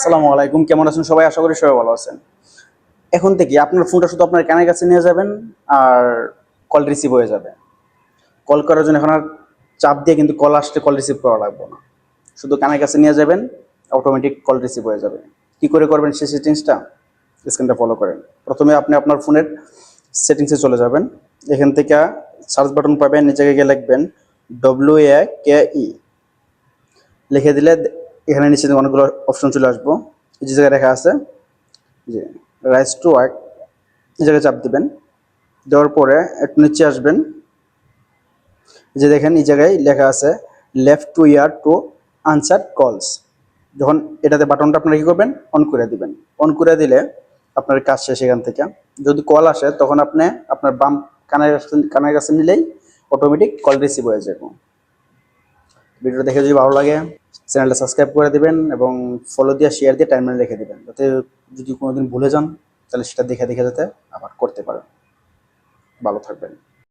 আসসালামু আলাইকুম। কেমন আছেন সবাই? আশা করি সবাই ভালো আছেন। এখন থেকে আপনার ফোনটা শুধু আপনার কানের কাছে নিয়ে যাবেন আর কল রিসিভ হয়ে যাবে। কল করার জন্য এখন আর চাপ দিয়ে কিন্তু কল আসতে কল রিসিভ করা লাগবে না। শুধু কানের কাছে নিয়ে যাবেন অটোমেটিক কল রিসিভ হয়ে যাবে। কি করে করবেন সেই সেটিংসটা স্ক্রিনটা ফলো করেন। প্রথমে আপনি আপনার ফোনের সেটিংসে চলে যাবেন। এখান থেকে সার্চ বাটন পাবেন, নিচে গিয়ে লিখবেন ডব্লিউ এ কে ই লিখে দিলে এখানে নিচে অনেকগুলো অপশন চলে আসব। যে জায়গায় লেখা আছে যে রাইস টু ওয়ার্ক এই জায়গায় চাপ দিবেন। দেওয়ার পরে একটু নিচে আসবেন। যে দেখেন, এই জায়গায় লেখা আছে left to ear to answer calls যখন এটাতে বাটনটা আপনারা কি করবেন? অন করে দিবেন। অন করে দিলে আপনার কাজ শেষ এখান থেকে। যদি কল আসে, তখন আপনি আপনার বাম কানের কানের কাছে নিলেই অটোমেটিক কল রিসিভ হয়ে যাবে। ভিডিওটা দেখে যদি ভালো লাগে চ্যানেলটা সাবস্ক্রাইব করে দিবেন এবং ফলো দিয়ে শেয়ার দিয়ে টাইমলাইন রেখে দিবেন। যাতে যদি কোনোদিন ভুলে যান, তাহলে সেটা দেখে দেখে যাতে আবার করতে পারেন। ভালো থাকবেন।